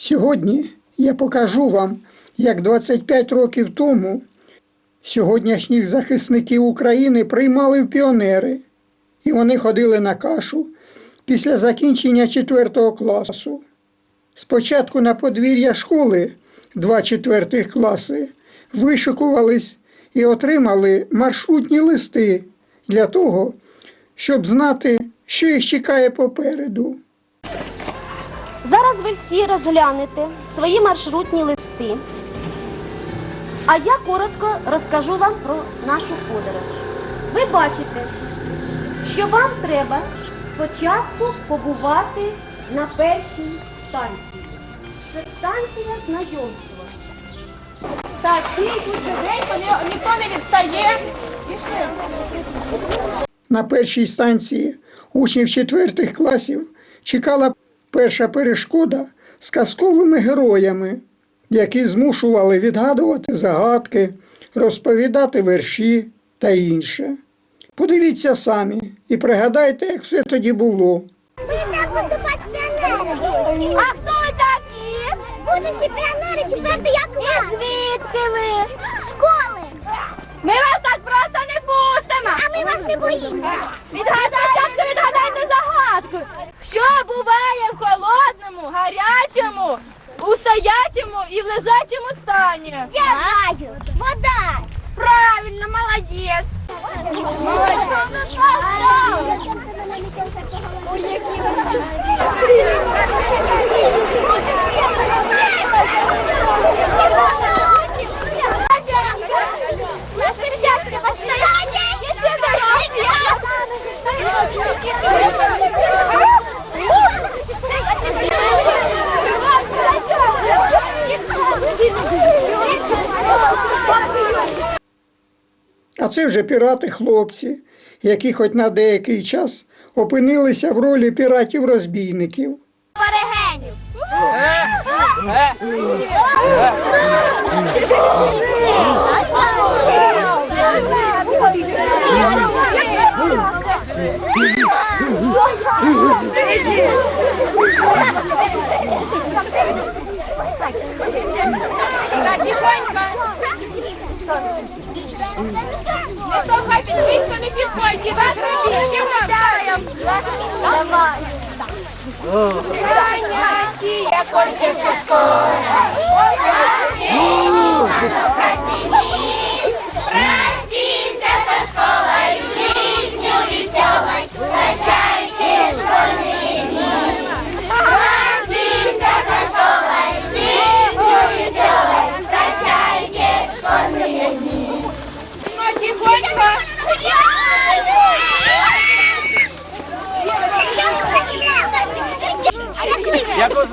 Сьогодні я покажу вам, як 25 років тому сьогоднішніх захисників України приймали в піонери, і вони ходили на кашу після закінчення 4 класу. Спочатку на подвір'я школи два четвертих класи вишикувались і отримали маршрутні листи для того, щоб знати, що їх чекає попереду. Ви всі розглянете свої маршрутні листи. А я коротко розкажу вам про нашу подорож. Ви бачите, що вам треба спочатку побувати на першій станції. Це станція знайомства. Так, стійте сидить, ніхто не відстає. Пішли. На першій станції учнів четвертих класів чекала перша перешкода з казковими героями, які змушували відгадувати загадки, розповідати верші та інше. Подивіться самі і пригадайте, як все тоді було. А хто ви такі? Будучи піонери четвертий як ви. Звідки ви? Школи. Ми вас так просто не пустимо. А ми вас не боїмося. Відгадайте, відгадайте загадку. Що буває в холодному, гарячому, у стоячому і в лежачому стані? Я знаю. Вода. Правильно, молодець. Наше щастя постоянно. Це вже пірати-хлопці, які хоч на деякий час опинилися в ролі піратів-розбійників. Перегенів. Ganha que a consciência escorra.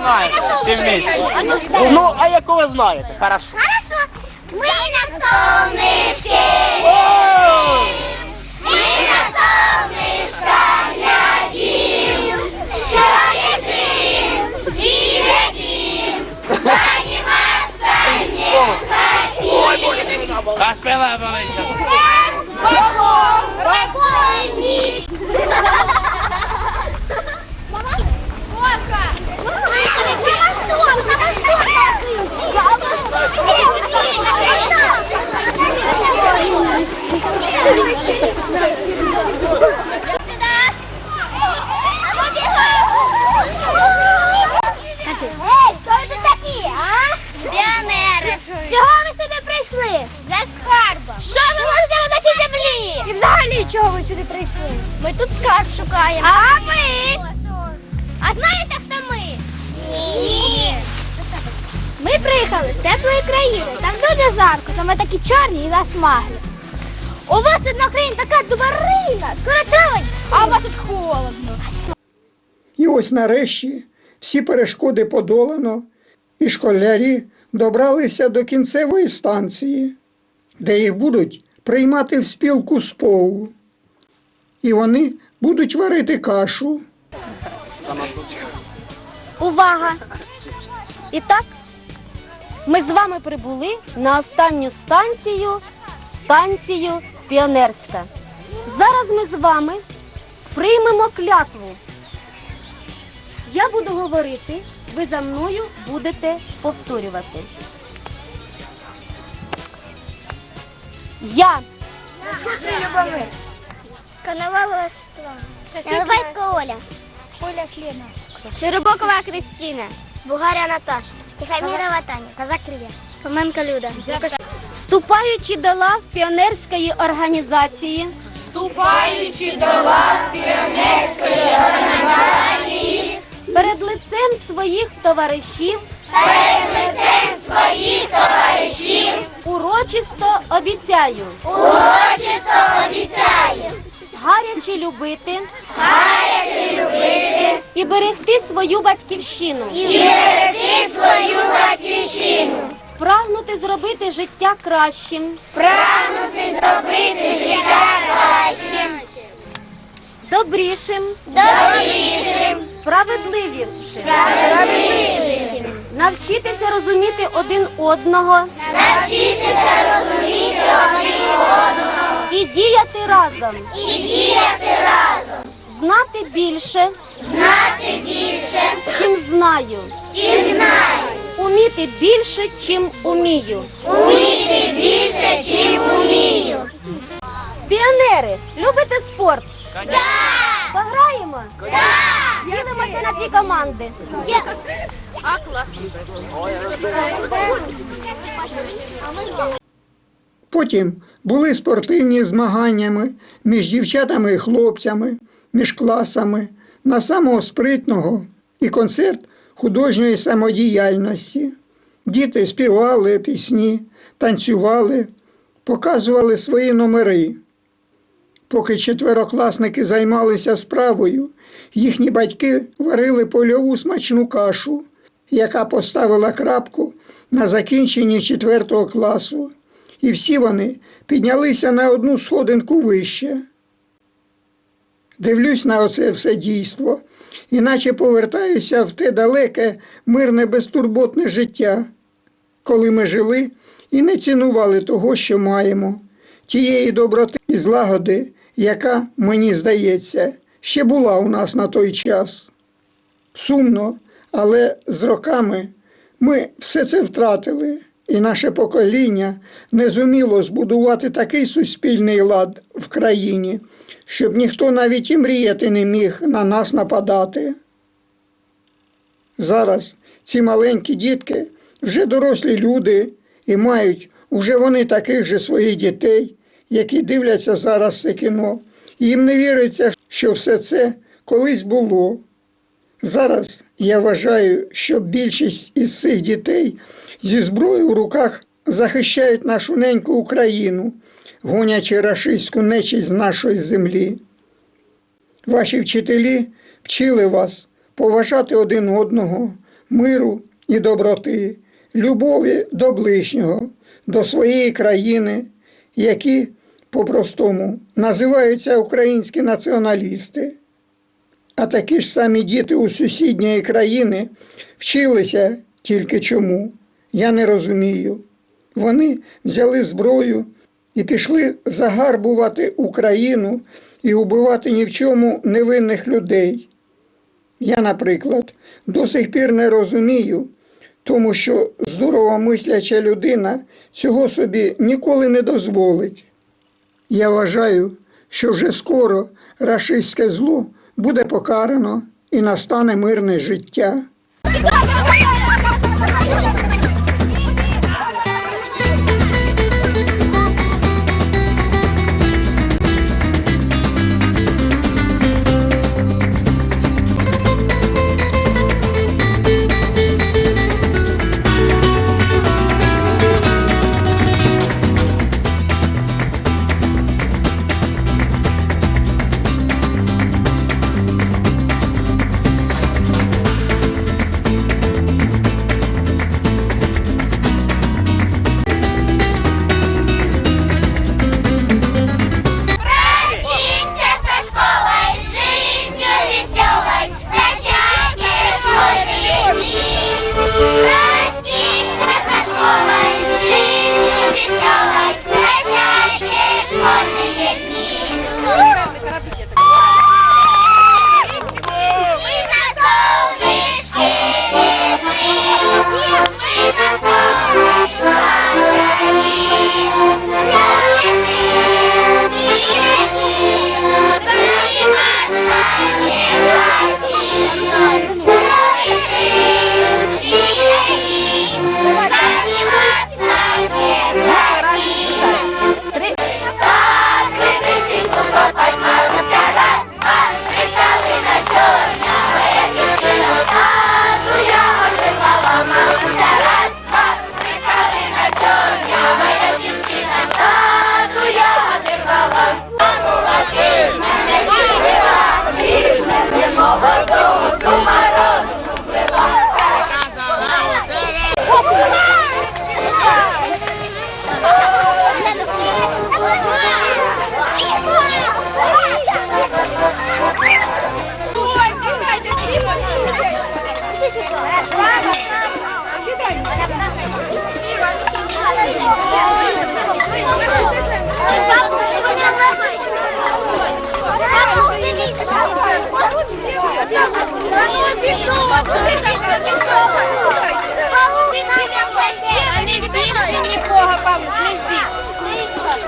знаєте? Всі вместе. А ну, Ну, а яку ви знаєте? Хорошо. Хорошо. Мы на солнышке Мы на солнышко глядим, все лежим и глядим, заниматься не хотим. А спина болить. Разбойник. Ей, чорні і засмаглі. У вас на Україні така дубарина, скоро а у вас тут холодно. І ось нарешті всі перешкоди подолано, і школярі добралися до кінцевої станції, де їх будуть приймати в спілку з ПОУ. І вони будуть варити кашу. Увага! І так, ми з вами прибули на останню станцію, станцію Піонерська. Зараз ми з вами приймемо клятву. Я буду говорити, ви за мною будете повторювати. Я Коновалова Светлана. Наливайко Оля. Оля Клена. Широбокова Кристина. Бугаря Наташа. Тихомирова Таня. Казак Илья. Фоменко Люда. Вступаючи до лав піонерської організації, Вступаючи до лав піонерської організації, перед лицем своїх товаришів, Перед лицем своїх товаришів. Урочисто обіцяю. Урочисто обіцяю. Гаряче любити. Гаряче любити і берегти свою батьківщину, і берегти свою батьківщину, прагнути зробити життя кращим, прагнути зробити життя кращим, добрішим, добрішим, справедливішим, справедливішим, навчитися розуміти один одного. Навчитися розуміти один одного. І діяти разом, і діяти разом, знати більше, знати більше, чим знаю, чим знаю, уміти більше, чим умію. уміти більше, чим умію. Піонери, любите спорт? Да! Пограємо? Да! Ділимося на дві команди. Потім були спортивні змаганнями між дівчатами і хлопцями, між класами, на самого спритного і концерт художньої самодіяльності. Діти співали пісні, танцювали, показували свої номери. Поки четверокласники займалися справою, їхні батьки варили польову смачну кашу, яка поставила крапку на закінченні четвертого класу. І всі вони піднялися на одну сходинку вище. Дивлюсь на оце все дійство, іначе повертаюся в те далеке, мирне, безтурботне життя, коли ми жили і не цінували того, що маємо, тієї доброти і злагоди, яка, мені здається, ще була у нас на той час. Сумно, але з роками ми все це втратили, і наше покоління не зуміло збудувати такий суспільний лад в країні, щоб ніхто навіть і мріяти не міг на нас нападати. Зараз ці маленькі дітки вже дорослі люди і мають уже вони таких же своїх дітей, які дивляться зараз це кіно. Їм не віриться, що все це колись було. Зараз я вважаю, що більшість із цих дітей зі зброєю в руках захищають нашу неньку Україну, гонячи рашистську нечість з нашої землі. Ваші вчителі вчили вас поважати один одного, миру і доброти, любові до ближнього, до своєї країни, які по-простому називаються українські націоналісти. А такі ж самі діти у сусідньої країни вчилися тільки чому. Я не розумію. Вони взяли зброю і пішли загарбувати Україну і убивати ні в чому невинних людей. Я, наприклад, до сих пір не розумію, тому що здоровомисляча людина цього собі ніколи не дозволить. Я вважаю, що вже скоро рашистське зло буде покарано і настане мирне життя.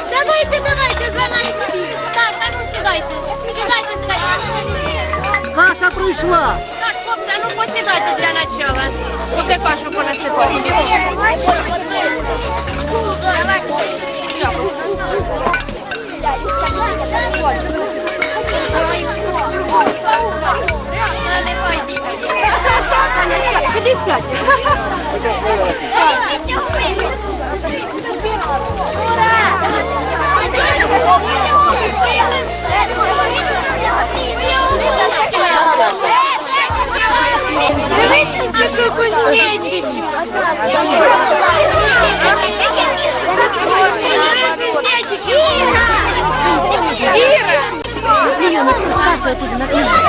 Давайте, давайте, за нами спів. Так, а ну сідайте. Сідайте, сідайте. Каша прийшла. Так, хлопці, ну посідайте для начала. Поки кашу понасипаємо. Давай. 50. Давай.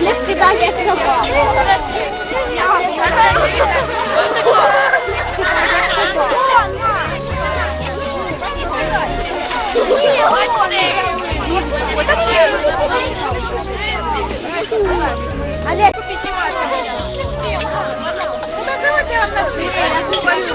Не вкидайся як собака. Але ти піднімаєш мене. Ну давайте я вам навчу. Я побачу.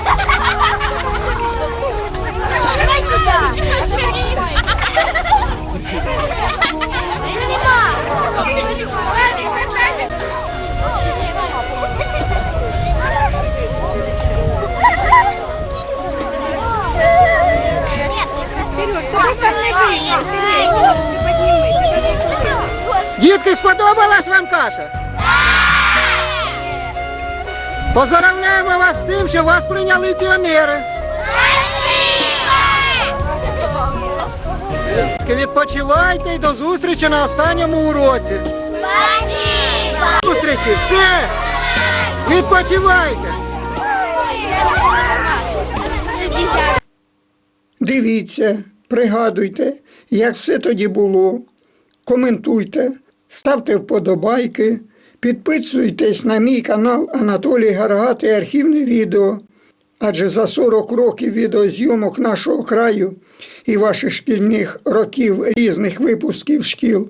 Дітки, сподобалась вам каша? Поздравляємо вас з тим, що вас прийняли піонери. Відпочивайте і до зустрічі на останньому уроці. Зустрічі, все! Відпочивайте! Дивіться, пригадуйте, як все тоді було. Коментуйте, ставте вподобайки, підписуйтесь на мій канал Анатолій Гаргат архівне відео. Адже за 40 років відеозйомок нашого краю і ваших шкільних років різних випусків шкіл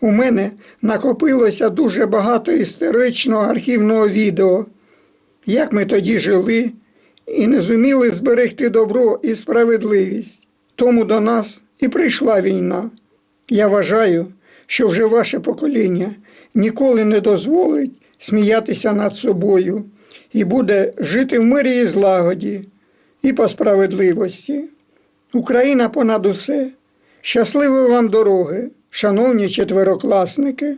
у мене накопилося дуже багато історичного архівного відео, як ми тоді жили і не зуміли зберегти добро і справедливість. Тому до нас і прийшла війна. Я вважаю, що вже ваше покоління ніколи не дозволить сміятися над собою і буде жити в мирі і злагоді, і по справедливості. Україна понад усе. Щасливої вам дороги, шановні четверокласники!